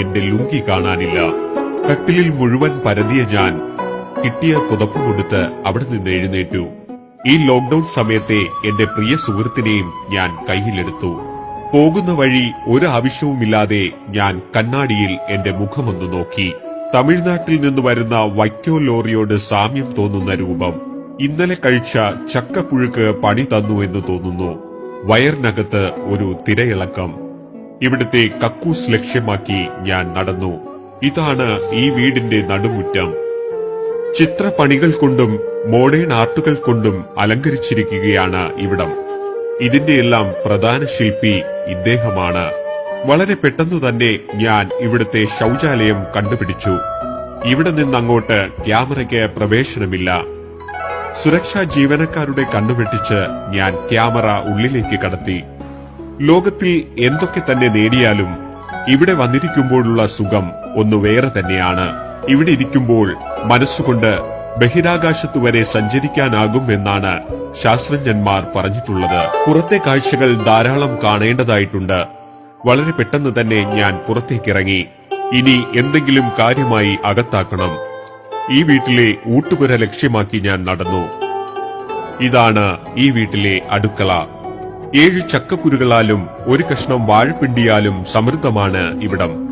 എന്റെ ലുങ്കി കാണാനില്ല. കട്ടിലിൽ മുഴുവൻ പരതിയ ഞാൻ കിട്ടിയ പുതപ്പ് കൊടുത്ത് അവിടെ നിന്ന് എഴുന്നേറ്റു. ഈ ലോക്ഡൌൺ സമയത്തെ എന്റെ പ്രിയ സുഹൃത്തിനെയും ഞാൻ കയ്യിലെടുത്തു. പോകുന്ന വഴി ഒരു ആവശ്യവുമില്ലാതെ ഞാൻ കണ്ണാടിയിൽ എന്റെ മുഖമൊന്നു നോക്കി. തമിഴ്നാട്ടിൽ നിന്ന് വരുന്ന വൈക്കോ ലോറിയോട് സാമ്യം തോന്നുന്ന രൂപം. ഇന്നലെ കഴിച്ച ചക്കപ്പുഴുക്ക് പണി തന്നു എന്ന് തോന്നുന്നു. വയറിനകത്ത് ഒരു തിരയിളക്കം. ഇവിടുത്തെ കക്കൂസ് ലക്ഷ്യമാക്കി ഞാൻ നടന്നു. ഇതാണ് ഈ വീടിന്റെ നടുമുറ്റം. ചിത്രപ്പണികൾ കൊണ്ടും മോഡേൺ ആർട്ടുകൾ കൊണ്ടും അലങ്കരിച്ചിരിക്കുകയാണ് ഇവിടം. ഇതിന്റെയെല്ലാം പ്രധാന ശില്പി ഇദ്ദേഹമാണ്. വളരെ പെട്ടെന്ന് തന്നെ ഞാൻ ഇവിടുത്തെ ശൗചാലയം കണ്ടുപിടിച്ചു. ഇവിടെ നിന്നങ്ങോട്ട് ക്യാമറയ്ക്ക് പ്രവേശനമില്ല. സുരക്ഷാ ജീവനക്കാരുടെ കണ്ണുവെട്ടിച്ച് ഞാൻ ക്യാമറ ഉള്ളിലേക്ക് കടത്തി. ലോകത്തിൽ എന്തൊക്കെ തന്നെ നേടിയാലും ഇവിടെ വന്നിരിക്കുമ്പോഴുള്ള സുഖം ഒന്ന് വേറെ തന്നെയാണ്. ഇവിടെ ഇരിക്കുമ്പോൾ മനസ്സുകൊണ്ട് ബഹിരാകാശത്തു വരെ സഞ്ചരിക്കാനാകും എന്നാണ് ശാസ്ത്രജ്ഞന്മാർ പറഞ്ഞിട്ടുള്ളത്. പുറത്തെ കാഴ്ചകൾ ധാരാളം കാണേണ്ടതായിട്ടുണ്ട്. വളരെ പെട്ടെന്ന് തന്നെ ഞാൻ പുറത്തേക്കിറങ്ങി. ഇനി എന്തെങ്കിലും കാര്യമായി അകത്താക്കണം. ഈ വീട്ടിലെ ഊട്ടുപുര ലക്ഷ്യമാക്കി ഞാൻ നടന്നു. ഇതാണ് ഈ വീട്ടിലെ അടുക്കള. ഏഴ് ചക്കക്കുരുകളാലും ഒരു കഷ്ണം വാഴപ്പിണ്ടിയാലും സമൃദ്ധമാണ് ഇവിടം.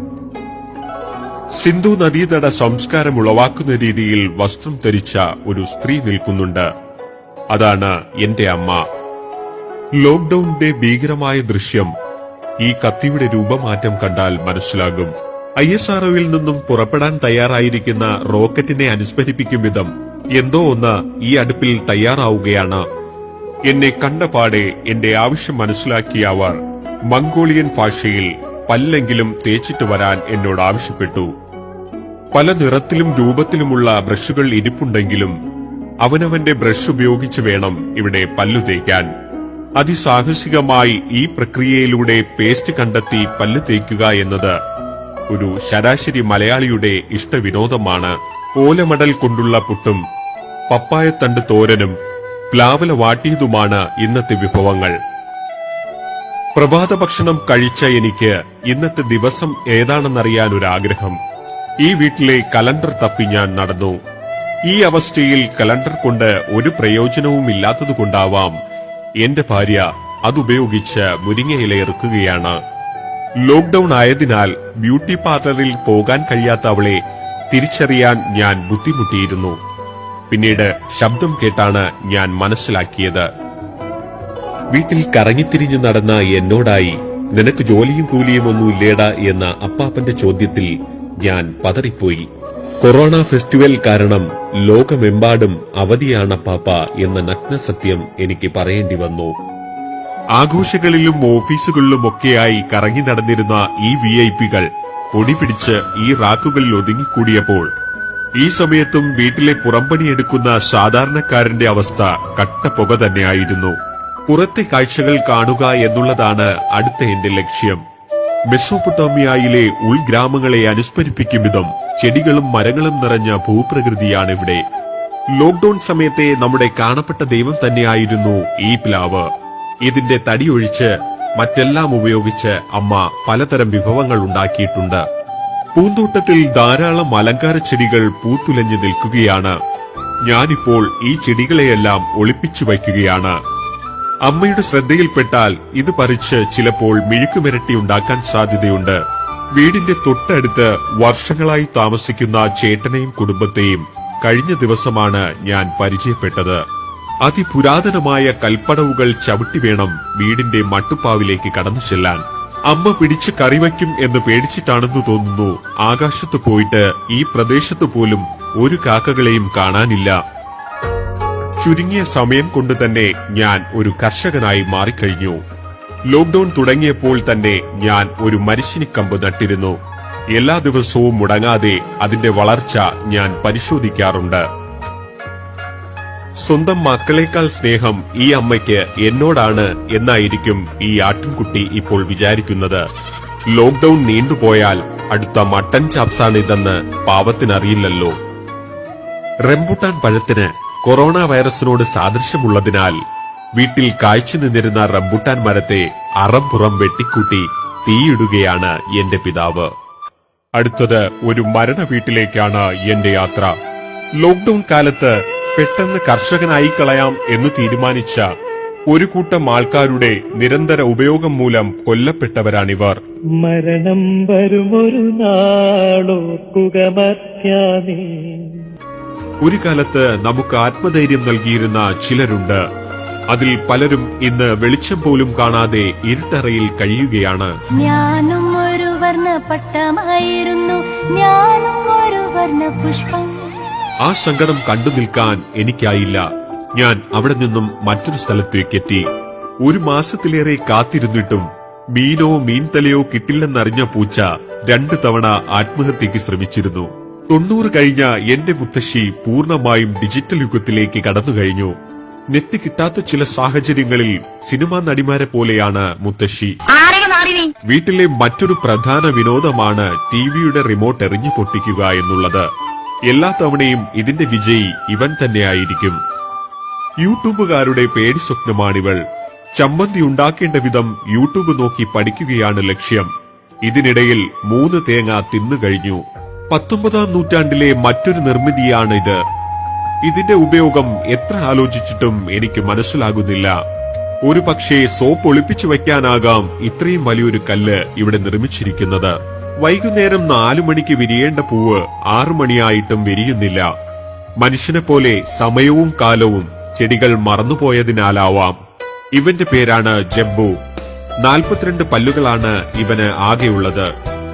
സിന്ധു നദീതട സംസ്കാരം ഉളവാക്കുന്ന രീതിയിൽ വസ്ത്രം ധരിച്ച ഒരു സ്ത്രീ നിൽക്കുന്നുണ്ട്. അതാണ് എന്റെ അമ്മ. ലോക്ഡൌണിന്റെ ഭീകരമായ ദൃശ്യം ഈ കത്തിയുടെ രൂപമാറ്റം കണ്ടാൽ മനസ്സിലാകും. ഐ എസ് ആർഒയിൽ നിന്നും പുറപ്പെടാൻ തയ്യാറായിരിക്കുന്ന റോക്കറ്റിനെ അനുസ്മരിപ്പിക്കും വിധം എന്തോ ഒന്ന് ഈ അടുപ്പിൽ തയ്യാറാവുകയാണ് എന്നെ കണ്ടപാടെ എന്റെ ആവശ്യം മനസ്സിലാക്കിയ അവർ മംഗോളിയൻ ഭാഷയിൽ പല്ലെങ്കിലും തേച്ചിട്ട് വരാൻ എന്നോട് ആവശ്യപ്പെട്ടു. പല നിറത്തിലും രൂപത്തിലുമുള്ള ബ്രഷുകൾ ഇരിപ്പുണ്ടെങ്കിലും അവനവന്റെ ബ്രഷ് ഉപയോഗിച്ച് വേണം ഇവിടെ പല്ലു തേക്കാൻ. അതിസാഹസികമായി ഈ പ്രക്രിയയിലൂടെ പേസ്റ്റ് കണ്ടെത്തി പല്ല് തേക്കുക എന്നത് ഒരു ശരാശരി മലയാളിയുടെ ഇഷ്ടവിനോദമാണ്. ഓലമടൽ കൊണ്ടുള്ള പുട്ടും പപ്പായത്തണ്ട് തോരനും പ്ലാവല വാട്ടിയതുമാണ് ഇന്നത്തെ വിഭവങ്ങൾ. പ്രഭാത ഭക്ഷണം കഴിച്ച എനിക്ക് ഇന്നത്തെ ദിവസം ആഗ്രഹം ഈ വീട്ടിലെ കലണ്ടർ തപ്പി ഞാൻ നടന്നു. ഈ അവസ്ഥയിൽ കലണ്ടർ കൊണ്ട് ഒരു പ്രയോജനവും ഇല്ലാത്തതുകൊണ്ടാവാം എന്റെ ഭാര്യ അതുപയോഗിച്ച് മുരിങ്ങയില ഇറക്കുകയാണ് ലോക്ഡൌൺ ആയതിനാൽ ബ്യൂട്ടി പാർലറിൽ പോകാൻ കഴിയാത്ത അവളെ തിരിച്ചറിയാൻ ഞാൻ ബുദ്ധിമുട്ടിയിരുന്നു. പിന്നീട് ശബ്ദം കേട്ടാണ് ഞാൻ മനസ്സിലാക്കിയത്. വീട്ടിൽ കറങ്ങിത്തിരിഞ്ഞു നടന്ന എന്നോടായി നിനക്ക് ജോലിയും കൂലിയും ഒന്നുമില്ലേടാ എന്ന അപ്പാപ്പന്റെ ചോദ്യത്തിൽ ഞാൻ പതറിപ്പോയി. കൊറോണ ഫെസ്റ്റിവൽ കാരണം ലോകമെമ്പാടും അവധിയാണ് പാപ്പ എന്ന നഗ്നസത്യം എനിക്ക് പറയേണ്ടി വന്നു. ആഘോഷങ്ങളിലും ഓഫീസുകളിലും ഒക്കെയായി കറങ്ങി നടന്നിരുന്ന ഈ വി ഐ പികൾ പൊടി പിടിച്ച് ഈ റാക്കുകളിൽ ഒതുങ്ങിക്കൂടിയപ്പോൾ ഈ സമയത്തും വീട്ടിലെ പുറംപണിയെടുക്കുന്ന സാധാരണക്കാരന്റെ അവസ്ഥ കട്ട പുക തന്നെയായിരുന്നു. പുറത്തെ കാഴ്ചകൾ കാണുക എന്നുള്ളതാണ് അടുത്ത എന്റെ ലക്ഷ്യം. മെസ്സോപ്പൊട്ടോമിയയിലെ ഉൾഗ്രാമങ്ങളെ അനുസ്മരിപ്പിക്കും വിധം ചെടികളും മരങ്ങളും നിറഞ്ഞ ഭൂപ്രകൃതിയാണ് ഇവിടെ. ലോക്ഡൌൺ സമയത്തെ നമ്മുടെ കാണപ്പെട്ട ദൈവം തന്നെയായിരുന്നു ഈ പ്ലാവ് ഇതിന്റെ തടി ഒഴിച്ച് മറ്റെല്ലാം ഉപയോഗിച്ച് അമ്മ പലതരം വിഭവങ്ങൾ ഉണ്ടാക്കിയിട്ടുണ്ട്. പൂന്തോട്ടത്തിൽ ധാരാളം അലങ്കാര ചെടികൾ പൂത്തുലഞ്ഞു നിൽക്കുകയാണ്. ഞാനിപ്പോൾ ഈ ചെടികളെയെല്ലാം ഒളിപ്പിച്ചു വയ്ക്കുകയാണ്. അമ്മയുടെ ശ്രദ്ധയിൽപ്പെട്ടാൽ ഇത് പറിച്ച് ചിലപ്പോൾ മിഴുക്കുമിരട്ടി ഉണ്ടാക്കാൻ സാധ്യതയുണ്ട്. വീടിന്റെ തൊട്ടടുത്ത് വർഷങ്ങളായി താമസിക്കുന്ന ചേട്ടനെയും കുടുംബത്തെയും കഴിഞ്ഞ ദിവസമാണ് ഞാൻ പരിചയപ്പെട്ടത്. അതിപുരാതനമായ കൽപ്പടവുകൾ ചവിട്ടി വേണം വീടിന്റെ മട്ടുപ്പാവിലേക്ക് കടന്നു ചെല്ലാൻ. അമ്മ പിടിച്ച് കറിവയ്ക്കും എന്ന് പേടിച്ചിട്ടാണെന്ന് തോന്നുന്നു. ആകാശത്ത് പോയിട്ട് ഈ പ്രദേശത്ത് പോലും ഒരു കാക്കകളെയും കാണാനില്ല. ചുരുങ്ങിയ സമയം കൊണ്ട് തന്നെ ഞാൻ ഒരു കർഷകനായി മാറിക്കഴിഞ്ഞു. ലോക്ഡൌൺ തുടങ്ങിയപ്പോൾ തന്നെ ഞാൻ ഒരു മരിശിനിക്കമ്പ് നട്ടിരുന്നു. എല്ലാ ദിവസവും മുടങ്ങാതെ അതിന്റെ വളർച്ച ഞാൻ പരിശോധിക്കാറുണ്ട്. സ്വന്തം മക്കളെക്കാൾ സ്നേഹം ഈ അമ്മയ്ക്ക് എന്നോടാണ് എന്നായിരിക്കും ഈ ആട്ടിൻകുട്ടി ഇപ്പോൾ വിചാരിക്കുന്നത്. ലോക്ഡൌൺ നീണ്ടുപോയാൽ അടുത്ത മട്ടൻ ചാപ്സാണിതെന്ന് പാവത്തിനറിയില്ലല്ലോ. റംബുട്ടാൻ പഴത്തിന് കൊറോണ വൈറസിനോട് സാദൃശ്യമുള്ളതിനാൽ വീട്ടിൽ കാഴ്ച നിന്നിരുന്ന റംബുട്ടാൻ മരത്തെ അറംപുറം വെട്ടിക്കൂട്ടി തീയിടുകയാണ് എന്റെ പിതാവ്. അടുത്തത് ഒരു മരണ വീട്ടിലേക്കാണ് എന്റെ യാത്ര. ലോക്ഡൌൺ കാലത്ത് പെട്ടെന്ന് കർഷകനായി കളയാം എന്ന് തീരുമാനിച്ച ഒരു കൂട്ടം ആൾക്കാരുടെ നിരന്തര ഉപയോഗം മൂലം കൊല്ലപ്പെട്ടവരാണിവർ. മരണം വരുമൊരു ഒരു കാലത്ത് നമുക്ക് ആത്മധൈര്യം നൽകിയിരുന്ന ചിലരുണ്ട്. അതിൽ പലരും ഇന്ന് വെളിച്ചം പോലും കാണാതെ ഇരുട്ടറയിൽ കഴിയുകയാണ്. ഞാനും ഒരു വർണ പട്ടമായിരുന്നു. ഞാനും ഒരു വർണ പുഷ്പം ആ സങ്കടം കണ്ടു നിൽക്കാൻ എനിക്കായില്ല. ഞാൻ അവിടെ നിന്നും മറ്റൊരു സ്ഥലത്തേക്ക് എത്തി. ഒരു മാസത്തിലേറെ കാത്തിരുന്നിട്ടും മീനോ മീൻതലയോ കിട്ടില്ലെന്നറിഞ്ഞ പൂച്ച രണ്ടു തവണ ആത്മഹത്യക്ക് ശ്രമിച്ചിരുന്നു. തൊണ്ണൂറ് കഴിഞ്ഞ എന്റെ മുത്തശ്ശി പൂർണമായും ഡിജിറ്റൽ യുഗത്തിലേക്ക് കടന്നു കഴിഞ്ഞു. നെറ്റ് കിട്ടാത്ത ചില സാഹചര്യങ്ങളിൽ സിനിമാ നടിമാരെ പോലെയാണ് മുത്തശ്ശി. വീട്ടിലെ മറ്റൊരു പ്രധാന വിനോദമാണ് ടിവിയുടെ റിമോട്ട് എറിഞ്ഞു പൊട്ടിക്കുക എന്നുള്ളത്. എല്ലാ തവണയും ഇതിന്റെ വിജയി ഇവൻ തന്നെയായിരിക്കും. യൂട്യൂബുകാരുടെ പേടി സ്വപ്നമാണിവൾ. ചമ്മന്തി ഉണ്ടാക്കേണ്ട വിധം യൂട്യൂബ് നോക്കി പഠിക്കുകയാണ് ലക്ഷ്യം. ഇതിനിടയിൽ മൂന്ന് തേങ്ങ തിന്നുകഴിഞ്ഞു പത്തൊമ്പതാം നൂറ്റാണ്ടിലെ മറ്റൊരു നിർമ്മിതിയാണ് ഇത് ഇതിന്റെ ഉപയോഗം എത്ര ആലോചിച്ചിട്ടും എനിക്ക് മനസ്സിലാകുന്നില്ല. ഒരു പക്ഷേ സോപ്പ് ഒളിപ്പിച്ചു വയ്ക്കാനാകാം ഇത്രയും വലിയൊരു കല്ല് ഇവിടെ നിർമ്മിച്ചിരിക്കുന്നത്. വൈകുന്നേരം നാലു മണിക്ക് വിരിയേണ്ട പൂവ് ആറു മണിയായിട്ടും വിരിയുന്നില്ല. മനുഷ്യനെ പോലെ സമയവും കാലവും ചെടികൾ മറന്നുപോയതിനാലാവാം. ഇവന്റെ പേരാണ് ജബ്ബു. നാൽപ്പത്തിരണ്ട് പല്ലുകളാണ് ഇവന് ആകെയുള്ളത്.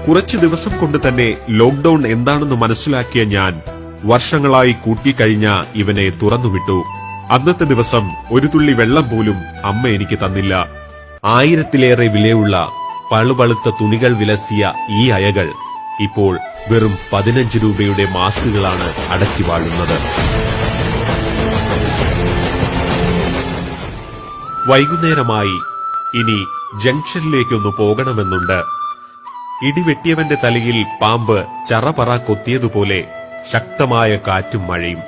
കുറച്ചു ദിവസം കൊണ്ട് തന്നെ ലോക്ഡൌൺ എന്താണെന്ന് മനസ്സിലാക്കിയ ഞാൻ വർഷങ്ങളായി കൂട്ടിക്കഴിഞ്ഞ ഇവനെ തുറന്നുവിട്ടു. അന്നത്തെ ദിവസം ഒരു തുള്ളി വെള്ളം പോലും അമ്മ എനിക്ക് തന്നില്ല. ആയിരത്തിലേറെ വിലയുള്ള പളുപളുത്ത തുണികൾ വിലസിയ ഈ അയകൾ ഇപ്പോൾ വെറും പതിനഞ്ച് രൂപയുടെ മാസ്കുകളാണ് അടക്കി വാഴുന്നത്. വൈകുന്നേരമായി ഇനി ജംഗ്ഷനിലേക്കൊന്ന് പോകണമെന്നുണ്ട്. ഇടിവെട്ടിയവന്റെ തലയിൽ പാമ്പ് ചറപറ കൊത്തിയതുപോലെ ശക്തമായ കാറ്റും മഴയും.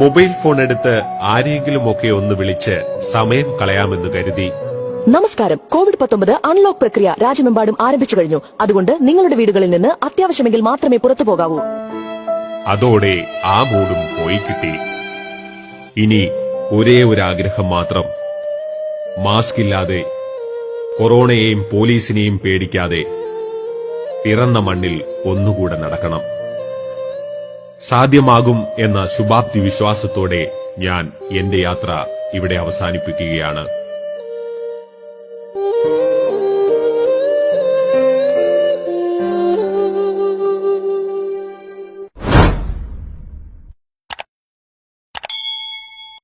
മൊബൈൽ ഫോൺ എടുത്ത് ആരെങ്കിലുമൊക്കെ ഒന്ന് വിളിച്ച് സമയം കളയാമെന്ന് കരുതി നമസ്കാരം. കോവിഡ് പത്തൊമ്പത് അൺലോക്ക് പ്രക്രിയ രാജ്യമെമ്പാടും ആരംഭിച്ചു കഴിഞ്ഞു. അതുകൊണ്ട് നിങ്ങളുടെ വീടുകളിൽ നിന്ന് അത്യാവശ്യമെങ്കിൽ മാത്രമേ പുറത്തു പോകാവൂ. അതോടെ ആ മൂടും പോയി കിട്ടി. ഇനി ഒരേ ഒരു ആഗ്രഹം മാത്രം. മാസ്ക് ഇല്ലാതെ കൊറോണയെയും പോലീസിനെയും പേടിക്കാതെ പിറന്ന മണ്ണിൽ ഒന്നുകൂടെ നടക്കണം. സാധ്യമാകും എന്ന ശുഭാപ്തി വിശ്വാസത്തോടെ ഞാൻ എന്റെ യാത്ര ഇവിടെ അവസാനിപ്പിക്കുകയാണ്.